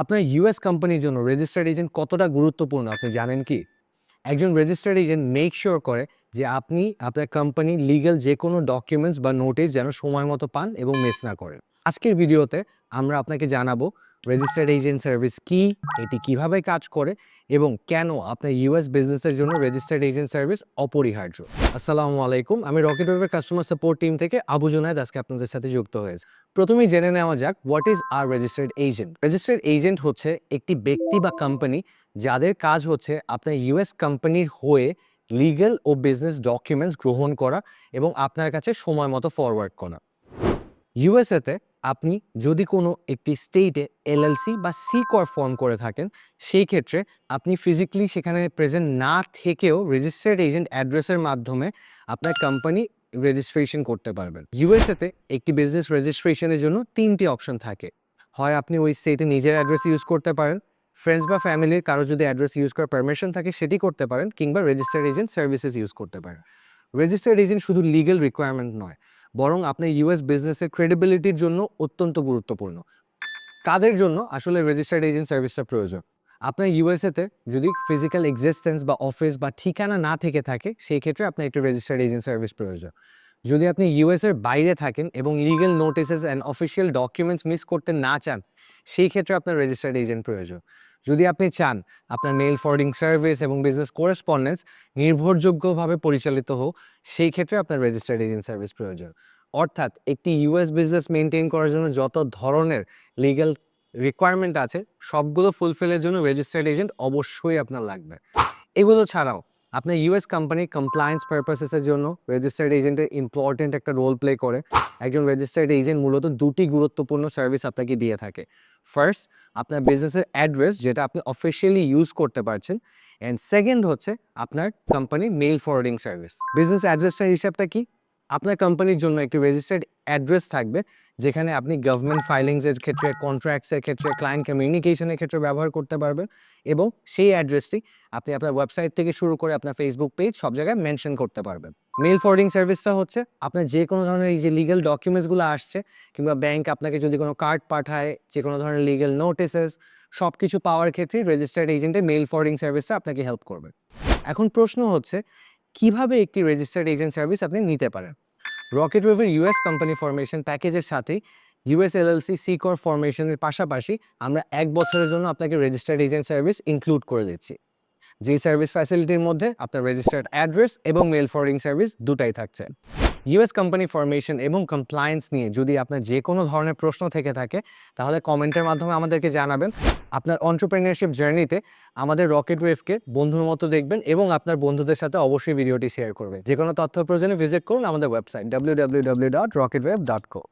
আপনার ইউএস কোম্পানির জন্য রেজিস্টার্ড এজেন্ট কতটা গুরুত্বপূর্ণ? আপনি জানেন কি? একজন রেজিস্টার্ড এজেন্ট মেক শিওর করে যে আপনি আপনার কোম্পানি লিগ্যাল যে কোনো ডকুমেন্টস বা নোটিশ যেন সময় মতো পান এবং মিস না করেন। আজকের ভিডিওতে আমরা আপনাকে জানাব রেজিস্টার্ড এজেন্ট সার্ভিস কি, এটি কীভাবে কাজ করে এবং কেন আপনার ইউএস বিজনেসের জন্য রেজিস্টার্ড এজেন্ট সার্ভিস অপরিহার্য। আসসালামু আলাইকুম, আমি রকেট ওয়েভের কাস্টমার সাপোর্ট টিম থেকে আবু জুনায়দ আজকে আপনাদের সাথে যুক্ত হয়েছে। প্রথমেই জেনে নেওয়া যাক what is a registered agent registered agent হচ্ছে একটি ব্যক্তি বা কোম্পানি যাদের কাজ হচ্ছে আপনার ইউএস কোম্পানির হয়ে লিগ্যাল ও বিজনেস ডকুমেন্টস গ্রহণ করা এবং আপনার কাছে সময় মতো ফরওয়ার্ড করা। ইউএসএতে আপনি যদি কোনো একটি স্টেটে এলএলসি বা সি কর ফর্ম করে থাকেন, সেই ক্ষেত্রে আপনি ফিজিক্যালি সেখানে প্রেজেন্ট না থেকেও রেজিস্টার্ড এজেন্ট অ্যাড্রেসের মাধ্যমে আপনার কোম্পানি রেজিস্ট্রেশন করতে পারবেন। ইউএসএতে একটি বিজনেস রেজিস্ট্রেশনের জন্য তিনটি অপশন থাকে। হয় আপনি ওই স্টেটে নিজের অ্যাড্রেস ইউজ করতে পারেন ফ্রেন্ডস বা ফ্যামিলির কারও যদি অ্যাড্রেস ইউজ করার পারমিশন থাকে, সেটি করতে পারেন, কিংবা রেজিস্টার্ড এজেন্ট সার্ভিসেস ইউজ করতে পারেন। রেজিস্টার্ড এজেন্ট শুধু লিগেল রিকোয়ারমেন্ট নয় বরং আপনার ইউএস বিজনেসের ক্রেডিবিলিটির জন্য অত্যন্ত গুরুত্বপূর্ণ। কাদের জন্য? আসলে রেজিস্টার্ড এজেন্ট সার্ভিসটা প্রয়োজন। আপনার ইউএসএতে যদি ফিজিক্যাল এক্সিস্টেন্স বা অফিস বা ঠিকানা না থেকে থাকে, সেই ক্ষেত্রে আপনার একটি রেজিস্টার্ড এজেন্ট সার্ভিস প্রয়োজন। যদি আপনি ইউএসের বাইরে থাকেন এবং legal notices and official documents miss করতে না চান সেই ক্ষেত্রে আপনার রেজিস্টার্ড এজেন্ট প্রয়োজন। যদি আপনি চান আপনার মেল ফরওয়ার্ডিং সার্ভিস এবং বিজনেস করেসপন্ডেন্স নির্ভরযোগ্যভাবে পরিচালিত হোক, সেই ক্ষেত্রে আপনার রেজিস্টার্ড এজেন্ট সার্ভিস প্রয়োজন। অর্থাৎ একটি ইউএস বিজনেস মেনটেন করার জন্য যত ধরনের লিগ্যাল রিকোয়ারমেন্ট আছে, সবগুলো ফুলফিলের জন্য রেজিস্টার্ড এজেন্ট অবশ্যই আপনার লাগবে। এগুলো ছাড়াও আপনার ইউএস কোম্পানি কমপ্লায়েন্স পারপাসেসের জন্য রেজিস্টার্ড এজেন্টের ইম্পর্টেন্ট একটা রোল প্লে করে। একজন রেজিস্টার্ড এজেন্ট মূলত দুটি গুরুত্বপূর্ণ সার্ভিস আপনাকে দিয়ে থাকে। ফার্স্ট আপনার বিজনেসের অ্যাড্রেস যেটা আপনি অফিসিয়ালি ইউজ করতে পারছেন। অ্যান্ড সেকেন্ড হচ্ছে আপনার কোম্পানির মেল ফরওয়ার্ডিং সার্ভিস বিজনেস অ্যাড্রেসটার হিসাবটা কি? আপনার কোম্পানির জন্য একটি রেজিস্টার্ড অ্যাড্রেস থাকবে, যেখানে আপনি গভর্নমেন্ট ফাইলিংসের ক্ষেত্রে কন্ট্রাক্টসের ক্ষেত্রে ক্লায়েন্ট কমিউনিকেশনের ক্ষেত্রে ব্যবহার করতে পারবেন এবং সেই অ্যাড্রেসটি আপনি আপনার ওয়েবসাইট থেকে শুরু করে আপনার ফেসবুক পেজ সব জায়গায় মেনশন করতে পারবেন। মেল ফরওয়ার্ডিং সার্ভিসটা হচ্ছে আপনার যে কোনো ধরনের এই যে লিগ্যাল ডকুমেন্টসগুলো আসছে কিংবা ব্যাংক আপনাকে যদি কোনো কার্ড পাঠায়, যে কোনো ধরনের লিগ্যাল নোটিসেস সব কিছু পাওয়ার ক্ষেত্রে রেজিস্টার্ড এজেন্টের মেল ফরওয়ার্ডিং সার্ভিসটা আপনাকে হেল্প করবে। এখন প্রশ্ন হচ্ছে কীভাবে একটি রেজিস্টার্ড এজেন্ট সার্ভিস আপনি নিতে পারেন? রকেট ওয়েভের ইউএস কোম্পানি ফরমেশন প্যাকেজের সাথে ইউএস এলএলসি সি কর ফরমেশনের পাশাপাশি আমরা এক বছরের জন্য আপনাকে রেজিস্টার্ড এজেন্ট সার্ভিস ইনক্লুড করে দিচ্ছি। যে সার্ভিস ফ্যাসিলিটির মধ্যে আপনার রেজিস্টার্ড অ্যাড্রেস এবং মেল ফরওয়ার্ডিং সার্ভিস দুটাই থাকছে। ইউএস কোম্পানি ফরমেশন এবং কমপ্লায়েন্স নিয়ে যদি আপনার যে কোনো ধরনের প্রশ্ন থেকে থাকে, তাহলে কমেন্টের মাধ্যমে আমাদেরকে জানাবেন। আপনার অন্টারপ্রেনারশিপ জার্নিতে আমাদের রকেট ওয়েভকে বন্ধুর মতো দেখবেন এবং আপনার বন্ধুদের সাথে অবশ্যই ভিডিওটি শেয়ার করবেন। যে কোনো তথ্য প্রয়োজনে ভিজিট করুন আমাদের website W W W dot rocket wave dot co